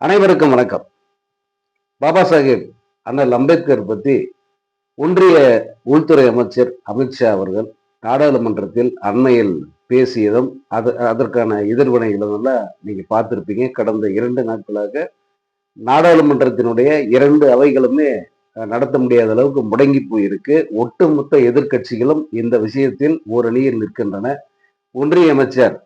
அனைவருக்கும் வணக்கம். பாபா சாஹேப் அண்ணல் அம்பேத்கர் பற்றி ஒன்றிய உள்துறை அமைச்சர் அமித்ஷா அவர்கள் நாடாளுமன்றத்தில் அண்மையில் பேசியதும் அது அதற்கான எதிர்வினைகளும் எல்லாம் நீங்கள் பார்த்துருப்பீங்க. கடந்த இரண்டு நாட்களாக நாடாளுமன்றத்தினுடைய இரண்டு அவைகளுமே நடத்த முடியாத அளவுக்கு முடங்கி போயிருக்கு. ஒட்டுமொத்த எதிர்க்கட்சிகளும் இந்த விஷயத்தில் ஓரணியில் நிற்கின்றன. ஒன்றிய அமைச்சர்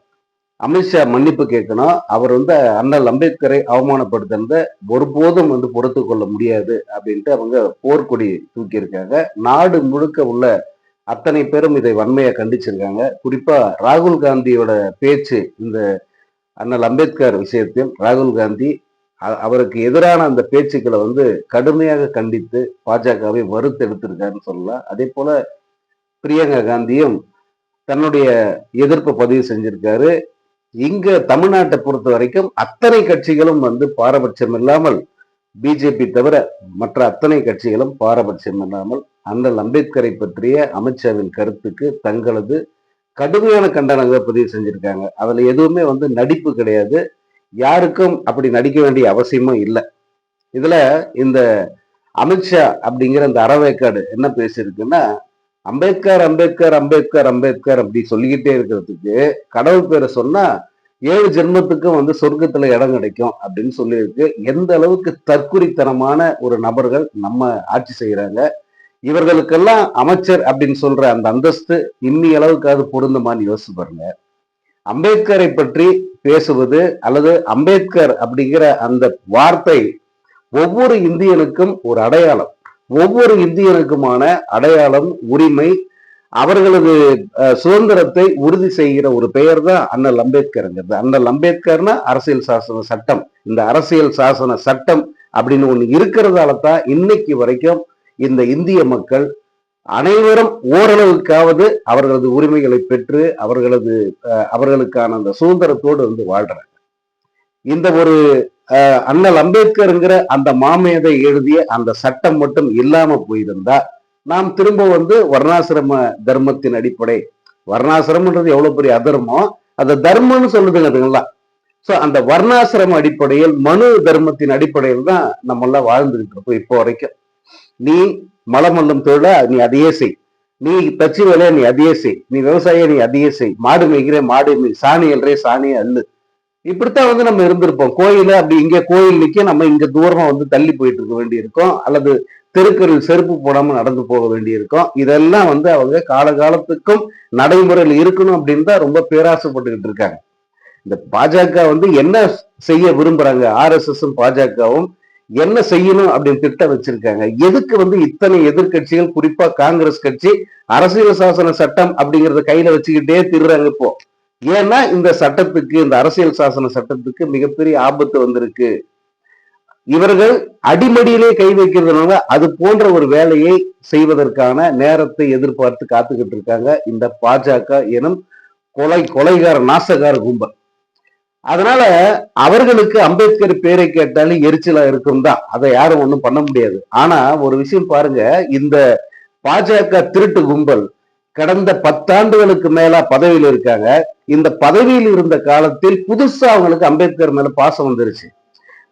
அமித்ஷா மன்னிப்பு கேட்கணும். அவர் வந்து அண்ணல் அம்பேத்கரை அவமானப்படுத்துறத ஒருபோதும் வந்து பொறுத்து கொள்ள முடியாது அப்படின்ட்டு அவங்க போர்க்கொடி தூக்கியிருக்காங்க. நாடு முழுக்க உள்ள அத்தனை பேரும் இதை வன்மையாக கண்டிச்சிருக்காங்க. குறிப்பா ராகுல் காந்தியோட பேச்சு இந்த அண்ணல் அம்பேத்கர் விஷயத்தில் ராகுல் காந்தி அவருக்கு எதிரான அந்த பேச்சுக்களை வந்து கடுமையாக கண்டித்து பாஜகவை வறுத்தெடுத்திருக்காருன்னு சொல்லலாம். அதே போல பிரியங்கா காந்தியும் தன்னுடைய எதிர்ப்பை பதிவு செஞ்சிருக்காரு. இங்க தமிழ்நாட்டை பொறுத்த வரைக்கும் அத்தனை கட்சிகளும் வந்து பாரபட்சம் இல்லாமல் பிஜேபி தவிர மற்ற அத்தனை கட்சிகளும் பாரபட்சம் இல்லாமல் அண்ணல் அம்பேத்கரை பற்றிய அமித்ஷாவின் கருத்துக்கு தங்களது கடுமையான கண்டனங்களை பதிவு செஞ்சிருக்காங்க. அதுல எதுவுமே வந்து நடிப்பு கிடையாது. யாருக்கும் அப்படி நடிக்க வேண்டிய அவசியமும் இல்லை. இதுல இந்த அமித்ஷா அப்படிங்கிற இந்த அறவேக்காடு என்ன பேசியிருக்குன்னா அம்பேத்கர் அம்பேத்கர் அம்பேத்கர் அம்பேத்கர் அப்படி சொல்லிக்கிட்டே இருக்கிறதுக்கு கடவுள் பேரை சொன்னா ஏழு ஜென்மத்துக்கும் வந்து சொர்க்கத்துல இடம் கிடைக்கும் அப்படின்னு சொல்லியிருக்கு. எந்த அளவுக்கு தற்குறித்தனமான ஒரு நபர்கள் நம்ம ஆட்சி செய்யறாங்க. இவர்களுக்கெல்லாம் அமைச்சர் அப்படின்னு சொல்ற அந்த அந்தஸ்து இன்னி அளவுக்காவது பொருந்துமான்னு யோசிச்சு பாருங்க. அம்பேத்கரை பற்றி பேசுவது அல்லது அம்பேத்கர் அப்படிங்கிற அந்த வார்த்தை ஒவ்வொரு இந்தியனுக்கும் ஒரு அடையாளம். ஒவ்வொரு இந்தியனுக்குமான அடையாளம் உரிமை அவர்களது சுதந்திரத்தை உறுதி செய்கிற ஒரு பெயர் தான் அண்ணல் அம்பேத்கருங்கிறது. அண்ணல் அம்பேத்கர்னா அரசியல் சாசன சட்டம். இந்த அரசியல் சாசன சட்டம் அப்படின்னு ஒன்று இருக்கிறதால தான் இன்னைக்கு வரைக்கும் இந்த இந்திய மக்கள் அனைவரும் ஓரளவுக்காவது அவர்களது உரிமைகளை பெற்று அவர்களது அவர்களுக்கான அந்த சுதந்திரத்தோடு வந்து வாழ்றாங்க. இந்த ஒரு அண்ணல் அம்பேத்கர்ங்கிற அந்த மாமேதை எழுதிய அந்த சட்டம் மட்டும் இல்லாம போயிருந்தா நாம் திரும்ப வந்து வர்ணாசிரம தர்மத்தின் அடிப்படை. வர்ணாசிரமன்றது எவ்வளவு பெரிய அதர்மம் அந்த தர்மம்னு சொல்லுதுங்க அதுங்களா. சோ அந்த வர்ணாசிரம அடிப்படையில் மனு தர்மத்தின் அடிப்படையில் தான் நம்ம எல்லாம் வாழ்ந்துகிட்டு இருக்கோம் இப்போ வரைக்கும். நீ மலமல்லம் தொழில நீ அதையே செய். நீ தச்சு வேலையை நீ அதையே செய். நீ விவசாய நீ அதையே செய். மாடு மேய்கிற மாடு மேய் சாணி அல்றே சாணியை அல்லு இப்படித்தான் வந்து நம்ம இருந்திருப்போம். கோயில அப்படி இங்க கோயில் நிக்க நம்ம இங்க தூரமா வந்து தள்ளி போயிட்டு இருக்க வேண்டியிருக்கும். அல்லது தெருக்களில் செருப்பு போடாம நடந்து போக வேண்டியிருக்கும். இதெல்லாம் வந்து அவங்க காலகாலத்துக்கும் நடைமுறையில் இருக்கணும் அப்படின்னு தான் ரொம்ப பேராசைப்பட்டுக்கிட்டு இருக்காங்க. இந்த பாஜக வந்து என்ன செய்ய விரும்புறாங்க? ஆர்எஸ்எஸும் பாஜகவும் என்ன செய்யணும் அப்படின்னு திட்டம் வச்சிருக்காங்க. எதுக்கு வந்து இத்தனை எதிர்க்கட்சிகள் குறிப்பா காங்கிரஸ் கட்சி அரசியல் சாசன சட்டம் அப்படிங்கறத கையில வச்சுக்கிட்டே திருறாங்க இப்போ. ஏன்னா இந்த சட்டத்துக்கு இந்த அரசியல் சாசன சட்டத்துக்கு மிகப்பெரிய ஆபத்து வந்திருக்கு. இவர்கள் அடிமடியிலே கை வைக்கிறதுனால அது போன்ற ஒரு வேலையை செய்வதற்கான நேரத்தை எதிர்பார்த்து காத்துக்கிட்டு இருக்காங்க இந்த பாஜக எனும் கொலை கொலைகார நாசகார கும்பல். அதனால அவர்களுக்கு அம்பேத்கர் பேரை கேட்டாலே எரிச்சலா இருக்கும் தான். அதை யாரும் ஒன்றும் பண்ண முடியாது. ஆனா ஒரு விஷயம் பாருங்க. இந்த பாஜக திருட்டு கும்பல் கடந்த பத்தாண்டுகளுக்கு மேல பதவியில் இருக்காங்க. இந்த பதவியில் இருந்த காலத்தில் புதுசா அவங்களுக்கு அம்பேத்கர் மேல பாசம் வந்துருச்சு.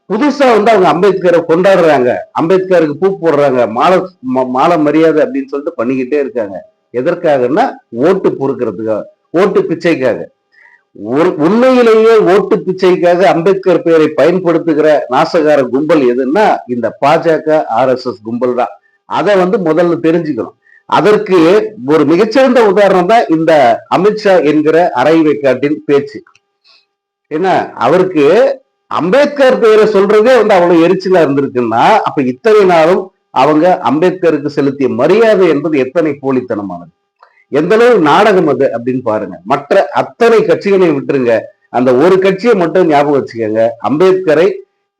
புதுசா வந்து அவங்க அம்பேத்கரை கொண்டாடுறாங்க. அம்பேத்கருக்கு பூ போடுறாங்க. மாலை மாலை மரியாதை அப்படின்னு சொல்லிட்டு பண்ணிக்கிட்டே இருக்காங்க. எதற்காகன்னா ஓட்டு பொறுக்கிறதுக்காக ஓட்டு பிச்சைக்காக. ஒரு- உண்மையிலேயே ஓட்டு பிச்சைக்காக அம்பேத்கர் பெயரை பயன்படுத்துகிற நாசகார கும்பல் எதுன்னா இந்த பாஜக ஆர்எஸ்எஸ் கும்பல் தான். அதை வந்து முதல்ல தெரிஞ்சுக்கணும். அதற்கு ஒரு மிகச்சிறந்த உதாரணம் தான் இந்த அமித்ஷா என்கிற அரைவைக்காட்டின் பேச்சு. என்ன? அவருக்கு அம்பேத்கர் பெயரை சொல்றதே வந்து அவ்வளவு எரிச்சலா இருந்திருக்குன்னா அப்ப இத்தனை நாளும் அவங்க அம்பேத்கருக்கு செலுத்திய மரியாதை என்பது எத்தனை போலித்தனமானது? எந்த அளவு நாடகம் அது அப்படின்னு பாருங்க. மற்ற அத்தனை கட்சிகளையும் விட்டுருங்க. அந்த ஒரு கட்சியை மட்டும் ஞாபகம் வச்சுக்கோங்க. அம்பேத்கரை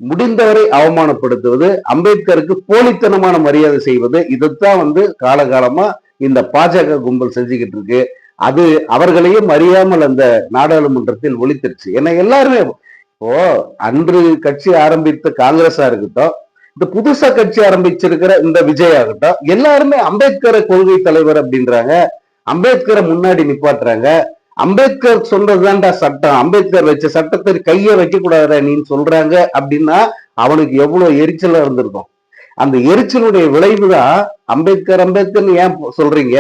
முடிந்தவரை அவமானப்படுத்துவது அம்பேத்கருக்கு போலித்தனமான மரியாதை செய்வது இதுதான் வந்து காலகாலமா இந்த பாஜக கும்பல் செஞ்சுக்கிட்டு இருக்கு. அது அவர்களையும் அறியாமல் அந்த நாடாளுமன்றத்தில் ஒழித்திருச்சு. ஏன்னா எல்லாருமே இப்போ அன்று கட்சி ஆரம்பித்த காங்கிரஸா இருக்கட்டும் இந்த புதுசா கட்சி ஆரம்பிச்சிருக்கிற இந்த விஜய் ஆகட்டும் எல்லாருமே அம்பேத்கரை கொள்கை தலைவர் அப்படின்றாங்க. அம்பேத்கரை முன்னாடி நிப்பாட்டுறாங்க. அம்பேத்கர் சொல்றதுதான்டா சட்டம். அம்பேத்கர் வச்ச சட்டத்தை கையை வைக்க கூடாதுடா நீன்னு சொல்றாங்க அப்படின்னா அவனுக்கு எவ்வளவு எரிச்சலா இருந்திருக்கும். அந்த எரிச்சலுடைய விளைவுதான் அம்பேத்கர் அம்பேத்கர்னு ஏன் சொல்றீங்க?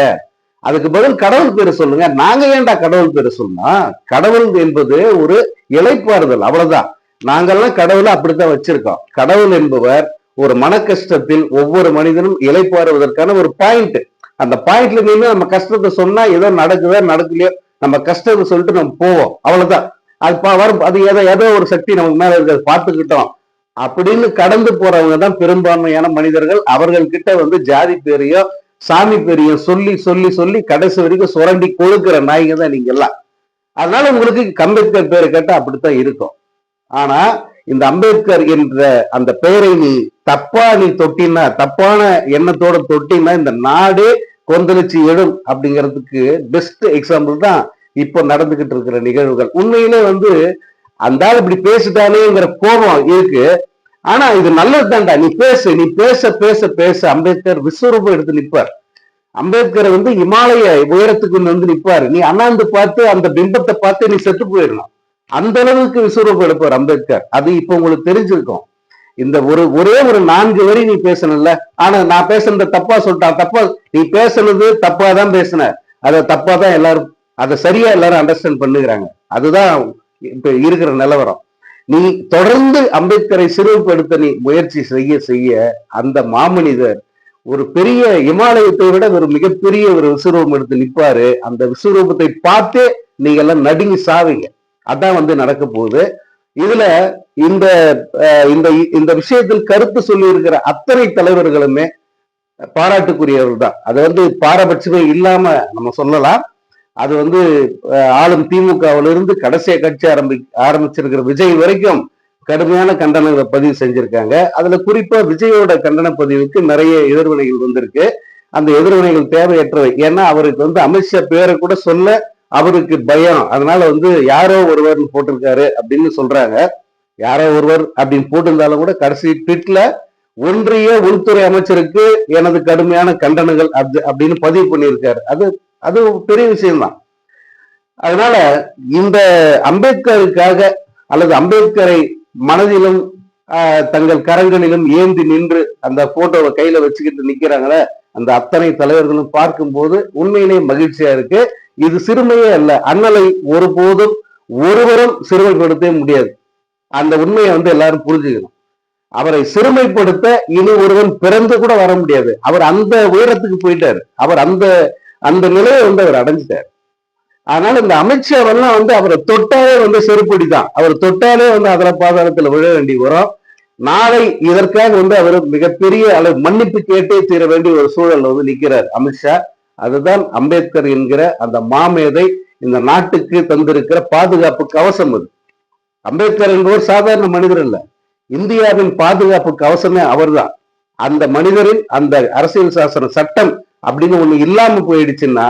அதுக்கு பதில் கடவுள் பேரை சொல்லுங்க. நாங்க ஏன்டா கடவுள் பேரை சொல்லணும் கடவுள் என்பது ஒரு இலைப்பாறுதல். அவ்வளவுதான். நாங்கெல்லாம் கடவுளை அப்படித்தான் வச்சிருக்கோம். கடவுள் என்பவர் ஒரு மன கஷ்டத்தில் ஒவ்வொரு மனிதனும் இலைப்பாறுவதற்கான ஒரு பாயிண்ட் அந்த பாயிண்ட்ல நின்று நம்ம கஷ்டத்தை சொன்னா ஏதோ நடக்குதோ நடக்கலையோ நம்ம கஷ்டத்தை சொல்லிட்டு நம்ம போவோம். அவ்வளவுதான். அது வரும் அது ஏதோ ஏதோ ஒரு சக்தி நமக்கு மேல இருக்கிறது பார்த்துக்கிட்டோம். அப்படின்னு கடந்து போறவங்க தான் பெரும்பான்மையான மனிதர்கள். அவர்கள் கிட்ட வந்து ஜாதி பேரையோ சாமி பேரையோ சொல்லி சொல்லி சொல்லி கடைசி வரைக்கும் சுரண்டி கொழுக்கிற நாய்ங்க தான் நீங்க எல்லாம். அதனால உங்களுக்கு அம்பேத்கர் பேரை கேட்டா அப்படித்தான் இருக்கும். ஆனா இந்த அம்பேத்கர் என்ற அந்த பெயரை நீ தப்பா நீ தொட்டினா தப்பான எண்ணத்தோட தொட்டினா இந்த நாடே கொந்தளிச்சு எழும் அப்படிங்கிறதுக்கு பெஸ்ட் எக்ஸாம்பிள் தான் இப்போ நடந்துகிட்டு இருக்கிற நிகழ்வுகள். உண்மையிலே வந்து அந்த ஆள் இப்படி பேசிட்டானேங்கிற கோபம் இருக்கு. ஆனா இது நல்லதுதான்டா நீ பேசு நீ பேச பேச பேச. அம்பேத்கர் விஸ்வரூபம் எடுத்து நிற்பார் அம்பேத்கர் வந்து இமாலய உயரத்துக்கு வந்து நிப்பாரு. நீ அண்ணாந்து பார்த்து அந்த பிம்பத்தை பார்த்து நீ செத்து போயிடணும். அந்த அளவுக்கு விஸ்வரூபம் எடுப்பார் அம்பேத்கர். அது இப்ப உங்களுக்கு தெரிஞ்சிருக்கும். இந்த ஒரு ஒரே ஒரு நான்கு வரி நீ பேசணும்ல. ஆனா நான் பேசுனத தப்பா சொல்லிட்டான் தப்பா நீ பேசுனது தப்பா தான் பேசுன. அதை தப்பா தான் எல்லாரும் அதை சரியா எல்லாரும் அண்டர்ஸ்டாண்ட் பண்ணுகிறாங்க. அதுதான் இப்ப இருக்கிற நிலவரம். நீ தொடர்ந்து அம்பேத்கரை சிறுவுப்படுத்த நீ முயற்சி செய்ய செய்ய அந்த மாமனிதர் ஒரு பெரிய இமாலயத்தை விட ஒரு மிகப்பெரிய ஒரு விஸ்வரூபம் எடுத்து நிப்பாரு. அந்த விஸ்வரூபத்தை பார்த்தே நீங்க எல்லாம் நடுங்கி சாவீங்க. அதான் வந்து நடக்க போகுது. இதுல இந்த இந்த இந்த விஷயத்தில் கருத்து சொல்லி இருக்கிற அத்தனை தலைவர்களுமே பாராட்டுக்குரியவர் தான். அது வந்து பாரபட்சமே இல்லாம நம்ம சொல்லலாம். அது வந்து ஆளும் திமுகவிலிருந்து கடைசிய கட்சி ஆரம்பி ஆரம்பிச்சிருக்கிற விஜய் வரைக்கும் கடுமையான கண்டனங்களை பதிவு செஞ்சிருக்காங்க. அதுல குறிப்பா விஜயோட கண்டன பதிவுக்கு நிறைய எதிர்வினைகள் வந்திருக்கு. அந்த எதிர்வினைகள் தேவையற்றவை. ஏன்னா அவருக்கு வந்து அமித்ஷா பேரை கூட சொல்ல அவருக்கு பயம். அதனால வந்து யாரோ ஒருவர் போட்டிருக்காரு அப்படின்னு சொல்றாங்க. யாரோ ஒருவர் அப்படின்னு போட்டிருந்தாலும் கூட கடைசி ட்விட்ல ஒன்றிய உள்துறை அமைச்சருக்கு எனது கடுமையான கண்டனங்கள் அப்படி அப்படின்னு பதிவு பண்ணியிருக்காரு. அது அது பெரிய விஷயம்தான். அதனால இந்த அம்பேத்கருக்காக அல்லது அம்பேத்கரை மனதிலும் ஆஹ், தங்கள் கரங்களிலும் ஏந்தி நின்று அந்த போட்டோவை கையில வச்சுக்கிட்டு நிக்கிறாங்களே அந்த அத்தனை தலைவர்களும் பார்க்கும்போது உண்மையிலேயே மகிழ்ச்சியா இருக்கு. இது சிறுமையே அல்ல. அண்ணலை ஒருபோதும் ஒருவரும் சிறுமைப்படுத்தவே முடியாது. அந்த உண்மையை வந்து எல்லாரும் புரிஞ்சுக்கணும். அவரை சிறுமைப்படுத்த இனி ஒருவன் பிறந்து கூட வர முடியாது. அவர் அந்த உயரத்துக்கு போயிட்டாரு. அவர் அந்த அந்த நிலையை வந்து அவர் அடைஞ்சிட்டார். அதனால இந்த அமித்ஷாவெல்லாம் வந்து அவரை தொட்டாலே வந்து செருப்படி தான் அவர் தொட்டாலே வந்து அதர பாதாளத்துல விழ வேண்டி வரும். நாளை இதற்காக வந்து அவர் மிகப்பெரிய அளவு மன்னிப்பு கேட்டே தீர வேண்டிய ஒரு சூழல் வந்து நிற்கிறார் அமித்ஷா அதுதான் அம்பேத்கர் என்கிற அந்த மாமேதை இந்த நாட்டுக்கு தந்திருக்கிற பாதுகாப்பு கவசம் அது. அம்பேத்கர் என்பவர் சாதாரண மனிதர் இல்ல இந்தியாவின் பாதுகாப்பு கவசமே அவர்தான். அந்த மனிதரின் அந்த அரசியல் சாசன சட்டம் அப்படின்னு ஒண்ணு இல்லாம போயிடுச்சுன்னா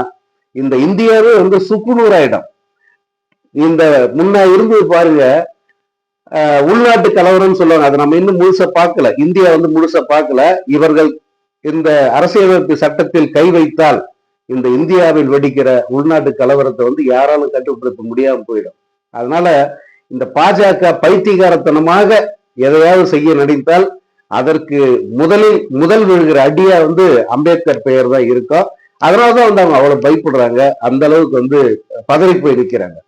இந்த இந்தியாவே வந்து சுக்குநூறாயிடும். இந்த முன்ன இருந்து பாருங்க உள்நாட்டு கலவரம்னு சொல்லுவாங்க. அதை நம்ம இன்னும் முழுசா பார்க்கல. இந்தியா வந்து முழுசா பார்க்கல. இவர்கள் இந்த அரசியலமைப்பு சட்டத்தில் கை வைத்தால் இந்த இந்தியாவில் வெடிக்கிற உள்நாட்டு கலவரத்தை வந்து யாராலும் கட்டுப்படுத்த முடியாம போயிடும். அதனால இந்த பாஜக பைத்தியகாரத்தனமாக எதையாவது செய்ய நினைத்தால் அதற்கு முதலில் முதல் விழுகிற அடியா வந்து அம்பேத்கர் பெயர் தான் இருக்கும் அதனாலதான் வந்து அவங்க அவ்வளவு பயப்படுறாங்க. அந்த அளவுக்கு வந்து பதறி போய் நிற்கிறாங்க